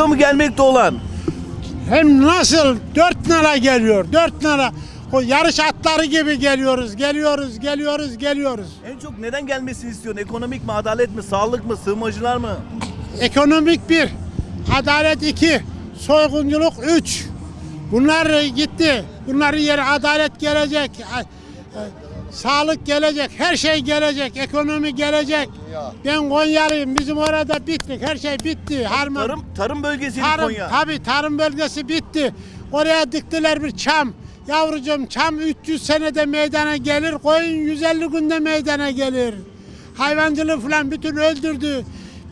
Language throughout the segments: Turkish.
Geliyor mu gelmekte olan? Hem nasıl dört nara geliyor, dört nara. O yarış atları gibi geliyoruz, geliyoruz, geliyoruz, geliyoruz. En çok neden gelmesini istiyorsun? Ekonomik mi, adalet mi, sağlık mı, sığınmacılar mı? Ekonomik bir, adalet iki, soygunculuk üç. Bunlar gitti. Bunların yeri adalet gelecek, a- sağlık gelecek, her şey gelecek, ekonomi gelecek. Ben Konyalıyım, bizim orada bittik, her şey bitti. Harman, Tarım tarım bölgesi tarım, Konya. tabii tarım bölgesi bitti. Oraya diktiler bir çam. Yavrucuğum çam 300 senede meydana gelir, koyun 150 günde meydana gelir. Hayvancılığı falan bütün öldürdü.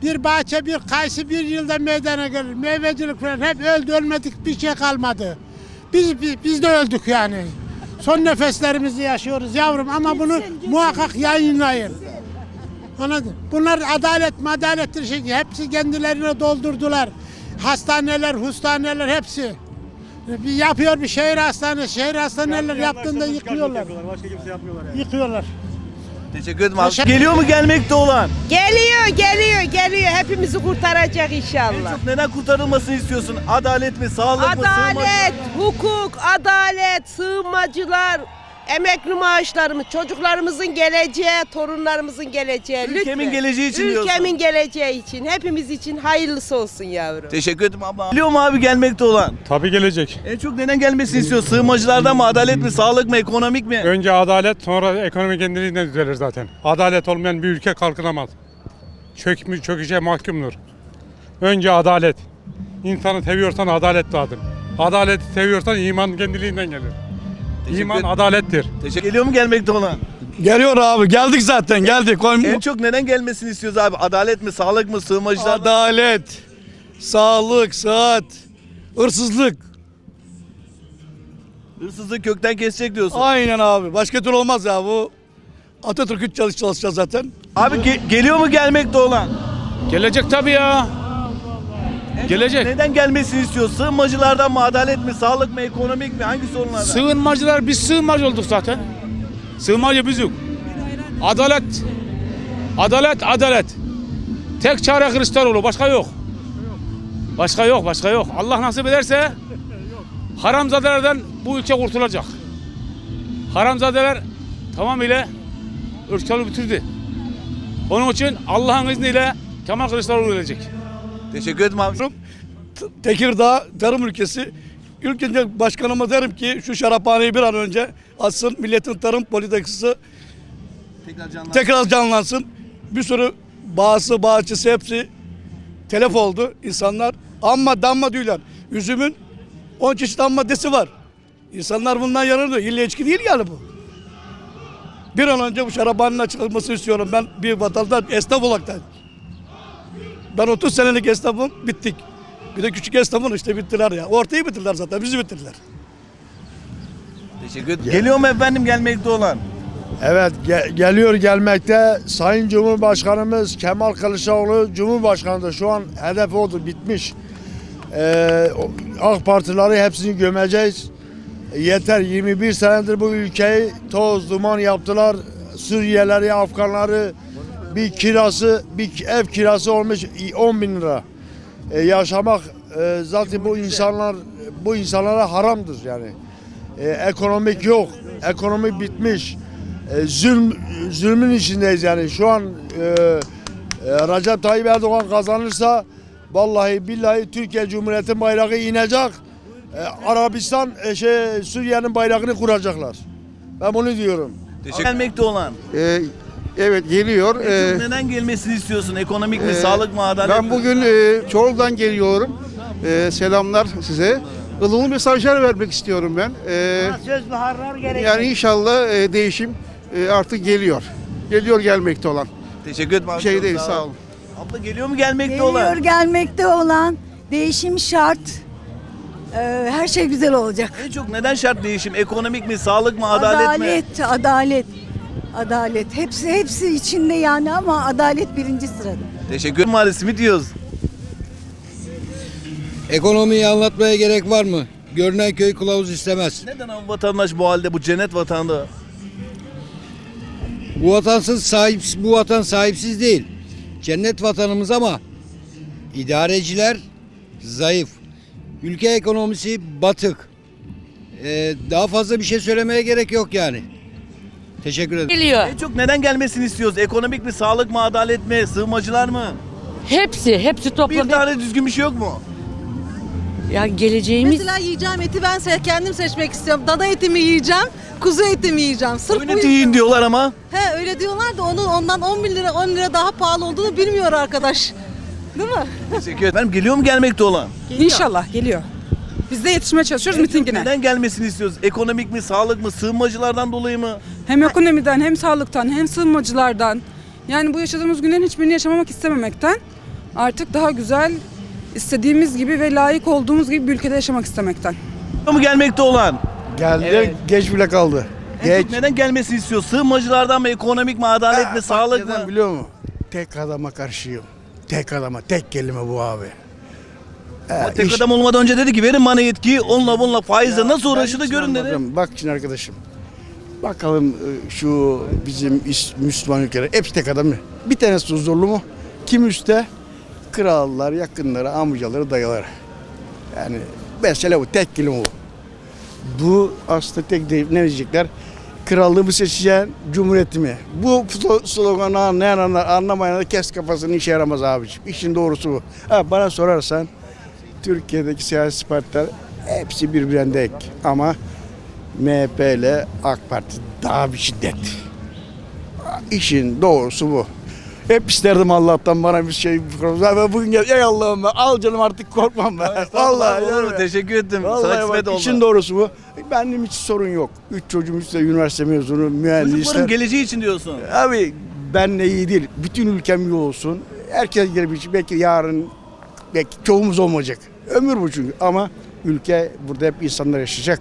Bir bahçe, bir kayısı bir yılda meydana gelir. Meyvecilik falan hep öldü, ölmedik bir şey kalmadı. Biz, biz, biz de öldük yani. Son nefeslerimizi yaşıyoruz yavrum ama bunu muhakkak yayınlayın. Anladın? Bunlar adalet madalettir şey. Hepsi kendilerine doldurdular. Hastaneler, hustaneler hepsi. Bir yapıyor bir şehir hastanesi. Şehir hastaneler yaptığında yıkıyorlar. Başka kimse yapmıyorlar yani. Yıkıyorlar. Teşekkür ederim abi. Teşekkür- Geliyor mu gelmekte olan? Geliyor, geliyor, geliyor. Hepimizi kurtaracak En inşallah. çok neden kurtarılmasını istiyorsun? Adalet mi, sağlık mı, Adalet, sığınmacılar mı? hukuk, adalet, sığınmacılar, emekli maaşlarımız, çocuklarımızın geleceği, torunlarımızın geleceği. Ülkemin lütfen. geleceği için diyorsun. Ülkemin geleceği için, hepimiz için hayırlısı olsun yavrum. Teşekkür ederim abla. Geliyor mu abi gelmekte olan? Tabii gelecek. En çok neden gelmesini istiyor? Sığınmacılardan mı, adalet mi, sağlık mı, ekonomik mi? Önce adalet sonra ekonomi kendiliğinden düzelir zaten. Adalet olmayan bir ülke kalkınamaz. Çökmüş, çöküşe mahkumdur. Önce adalet. İnsanı seviyorsan adalet lazım. Adaleti seviyorsan iman kendiliğinden gelir. Teşekkür İman adalettir. Teşekkür Geliyor mu gelmekte olan? Geliyor abi geldik zaten geldik. En çok neden gelmesini istiyoruz abi? Adalet mi, sağlık mı, sığınmacılar mı? Adalet, sağlık, sıhhat, hırsızlık. Hırsızlığı kökten kesecek diyorsun. Aynen abi. Başka türlü olmaz ya bu. Atatürk'ü çalış çalışacağız zaten. Abi ge- geliyor mu gelmekte olan? Gelecek tabii ya. Gelecek. Neden gelmesini istiyor? Sığınmacılardan mı, adalet mi, sağlık mı, ekonomik mi? Hangi sorunlardan? Sığınmacılar biz sığınmacı olduk zaten. Sığınmacı biz yok. Adalet. Adalet, adalet. Tek çare Kılıçdaroğlu, başka yok. Başka yok, başka yok. Allah nasip ederse haramzadelerden bu ülke kurtulacak. Haramzadeler tamamıyla ülkeyi bitirdi. Onun için Allah'ın izniyle Kemal Kılıçdaroğlu gelecek. Teşekkür ederim abi. Tekirdağ tarım ülkesi. Ülkece başkanıma derim ki şu şaraphaneyi bir an önce açsın. Milletin tarım politikası Tekrar canlı. tekrar canlansın. Bir sürü bağısı, bahçesi hepsi telef oldu. İnsanlar amma damma diyorlar. Üzümün 10 çeşit ham maddesi var. İnsanlar bundan yararlı. İlle içki değil yani bu. Bir an önce bu şaraphanenin açılmasını istiyorum. Ben bir vatandaş, esnaf olarak da. Ben 30 senelik esnafım, bittik. Bir de küçük esnafın işte bittiler ya. Ortayı bitirdiler zaten, bizi bitirdiler. Teşekkür ederim. Geliyor mu efendim gelmekte olan? Evet ge- geliyor gelmekte Sayın Cumhurbaşkanımız Kemal Kılıçdaroğlu Cumhurbaşkanı'dır. Şu an hedef oldu bitmiş. Ee, AK Partileri hepsini gömeceğiz. Yeter 21 senedir bu ülkeyi toz duman yaptılar. Suriyelileri, Afganları bir kirası, bir ev kirası olmuş 10 bin lira. Ee, yaşamak e, zaten bu insanlar bu insanlara haramdır yani. Ee, ekonomik yok. Ekonomi bitmiş. Ee, zulm zulmün içindeyiz yani. Şu an e, e, Recep Tayyip Erdoğan kazanırsa vallahi billahi Türkiye Cumhuriyeti bayrağı inecek. Ee, Arabistan e, şey Suriye'nin bayrağını kuracaklar. Ben bunu diyorum. Teşekkür Gelmekte olan. Ee, evet geliyor. Ee, neden gelmesini istiyorsun? Ekonomik mi, e, sağlık mı, adalet ben mi? bugün e, Çorlu'dan geliyorum. Ee, selamlar size. ılımlı mesajlar vermek istiyorum ben. Ee, Söz baharlar gerekir. yani inşallah e, değişim e, artık geliyor. Geliyor gelmekte olan. Teşekkür ederim abi. Şey Çok değil sağ olun. Abla geliyor mu gelmekte Geliyor olan? gelmekte olan değişim şart. Ee, her şey güzel olacak. En çok neden şart değişim? Ekonomik mi, sağlık mı, adalet, mi? adalet, adalet, adalet. Hepsi hepsi içinde yani ama adalet birinci sırada. Teşekkür abi. Simit yiyoruz. Ekonomiyi anlatmaya gerek var mı? Görünen köy kılavuz istemez. Neden abi vatandaş bu halde, bu cennet vatanda? Bu vatansız sahip, bu vatan sahipsiz değil. Cennet vatanımız ama idareciler zayıf. Ülke ekonomisi batık. Ee, daha fazla bir şey söylemeye gerek yok yani. Teşekkür ederim. Geliyor. En çok neden gelmesini istiyoruz? Ekonomik mi, sağlık mı, adalet mi, sığınmacılar mı? Hepsi, hepsi Bir toplam. tane düzgün bir şey yok mu? Ya geleceğimiz Mesela yiyeceğim eti ben se- kendim seçmek istiyorum. Dana eti mi yiyeceğim, kuzu eti mi yiyeceğim? Sırf Oyun bu eti yüzden. yiyin diyorlar ama. He öyle diyorlar da onun ondan 10 bin lira 10 lira daha pahalı olduğunu bilmiyor arkadaş. Değil mi? Teşekkür ederim. Geliyor mu gelmekte olan? İnşallah geliyor. Biz de yetişmeye çalışıyoruz mitingine. Neden gelmesini istiyoruz? Ekonomik mi, sağlık mı, sığınmacılardan dolayı mı? Hem ekonomiden hem sağlıktan hem sığınmacılardan. Yani bu yaşadığımız günlerin hiçbirini yaşamamak istememekten artık daha güzel istediğimiz gibi ve layık olduğumuz gibi bir ülkede yaşamak istemekten. Mu gelmekte olan? Geldi geç bile kaldı. En çok neden gelmesini istiyor? Sığınmacılardan mı, ekonomik mi, adalet mi, sağlık Neden mı? biliyor musun? Tek adama karşıyım. Tek adama, tek kelime bu abi. Ama tek iş- adam olmadan önce dedi ki verin bana yetkiyi onunla bununla faizle nasıl Ben görün dedi. anladım. Bak şimdi arkadaşım. Bakalım e, şu bizim is- Müslüman ülkeler hepsi tek adam mı? Bir tanesi huzurlu mu? Kim üstte? Krallar, yakınları, amcaları, dayıları. Yani mesele bu. Tek kelime bu. Bu aslında tek değil. Ne diyecekler? Krallığı mı seçeceksin, cumhuriyeti mi? Bu slo- sloganı anlayan anlar, anlamayan da kes kafasını işe yaramaz abiciğim. İşin doğrusu bu. Ha, bana sorarsan Türkiye'deki siyasi partiler hepsi birbirine ek. Ama MHP ile AK Parti daha bir şiddet. İşin doğrusu bu. Hep isterdim Allah'tan bana bir şey. Ben bugün gel. Ey Allah'ım be, al canım artık korkmam ben. Vallahi. Olur mu? Teşekkür ettim. Sana Vallahi kısmet bak, oldu. işin doğrusu bu. Benim hiç sorun yok. Üç çocuğum üstte üniversite mezunu, mühendisler. Çocukların geleceği için diyorsun. Abi benle iyi değil. Bütün ülkem iyi olsun. Herkes gelebilecek. Belki yarın belki çoğumuz olmayacak. Ömür bu çünkü. Ama ülke burada hep insanlar yaşayacak.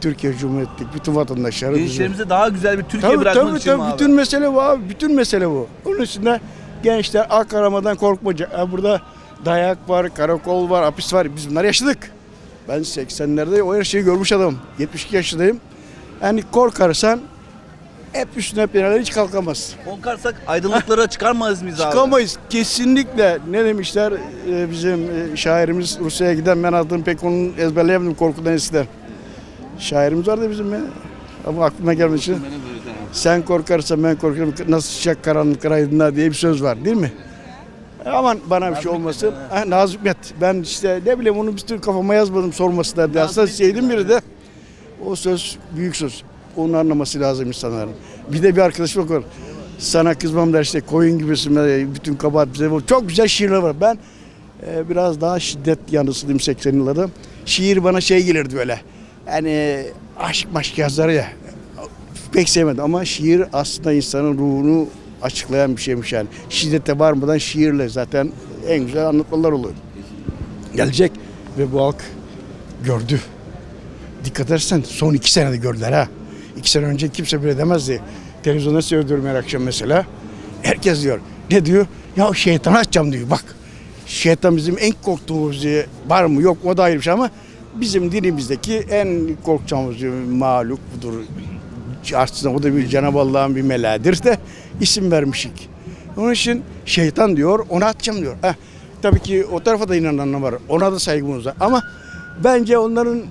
Türkiye Cumhuriyeti bütün vatandaşları. Gençlerimize daha güzel bir Türkiye Tabii bırakmak tabii için tabii. abi? Bütün mesele bu abi. Bütün mesele bu. Onun içinde gençler ak aramadan korkmayacak. Ha, burada dayak var, karakol var, hapis var. Biz bunları yaşadık. Ben 80'lerde o her şeyi görmüş adamım. 72 yaşındayım. Yani korkarsan hep üstüne binalar hiç kalkamaz. Korkarsak aydınlıklara çıkarmayız mıyız abi? Çıkamayız. Kesinlikle. Ne demişler e, bizim e, şairimiz Rusya'ya giden ben adını pek onun ezberleyemedim korkudan eskiden. Şairimiz vardı bizim ya. Ama aklıma gelmedi şimdi. Sen korkarsan ben korkarım. Nasıl sıcak karanlıklar aydınlığa diye bir söz var değil mi? Aman bana bir şey olmasın. Ha, Nazım Hikmet. Ben işte ne bileyim onu bir türlü kafama yazmadım sormasınlar diye. Aslında sevdim biri de. O söz büyük söz. Onu anlaması lazım insanların. Bir de bir arkadaşım var. Sana kızmam der işte koyun gibisin. Bütün kabahat bize. Çok güzel şiirler var. Ben e, biraz daha şiddet yanlısıydım 80'li yıllarda. Şiir bana şey gelirdi böyle. Yani aşk maşk yazar ya. Pek sevmedim ama şiir aslında insanın ruhunu açıklayan bir şeymiş yani. Şiddete varmadan şiirle zaten en güzel anlatmalar oluyor. Gelecek ve bu halk gördü. Dikkat edersen son iki senede gördüler ha. İki sene önce kimse bile demezdi. Televizyonda seyrediyorum her akşam mesela. Herkes diyor. Ne diyor? Ya şeytan açacağım diyor. Bak şeytan bizim en korktuğumuz diye var mı yok o da ayrı bir şey ama bizim dinimizdeki en korkacağımız mahluk budur. Aslında o da bir Cenab-ı Allah'ın bir meleğidir de isim vermişik. Onun için şeytan diyor ona atacağım diyor. Heh, tabii ki o tarafa da inananlar var. Ona da saygımız var. Ama bence onların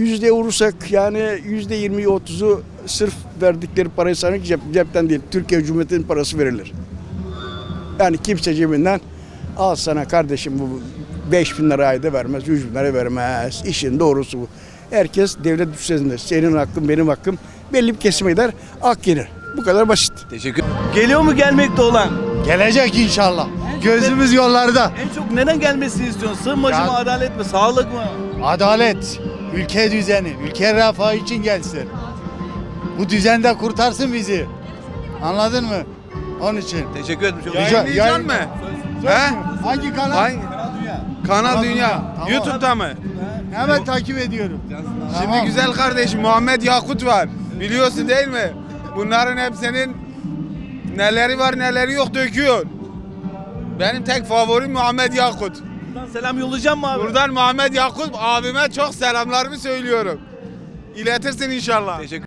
yüzde vurursak yani yüzde yirmi otuzu sırf verdikleri parayı sanki cep, cepten değil. Türkiye Cumhuriyeti'nin parası verilir. Yani kimse cebinden al sana kardeşim bu 5 bin lira ayda vermez, 100 bin lira vermez. İşin doğrusu bu. Herkes devlet üstesinde. Senin hakkın, benim hakkım. Belli bir kesime gider, ak gelir. Bu kadar basit. Teşekkür Geliyor mu gelmekte olan? Gelecek inşallah. Gözümüz yollarda. En çok neden gelmesini istiyorsun? Sığınmacı mı, adalet mi, sağlık mı? Adalet, ülke düzeni, ülke refahı için gelsin. Bu düzende kurtarsın bizi. Anladın mı? Onun için. Teşekkür ederim. Çok Yayınlayacaksın mı? He? Hangi kanal? Hangi? Kanal Dünya. Tamam. YouTube'da mı? Hemen takip ediyorum. Şimdi Tamam. güzel kardeşim Muhammed Yakut var. Biliyorsun değil mi? Bunların hepsinin neleri var neleri yok döküyor. Benim tek favorim Muhammed Yakut. Buradan selam yollayacağım mı abi? Buradan Muhammed Yakut abime çok selamlarımı söylüyorum. İletirsin inşallah. Teşekkür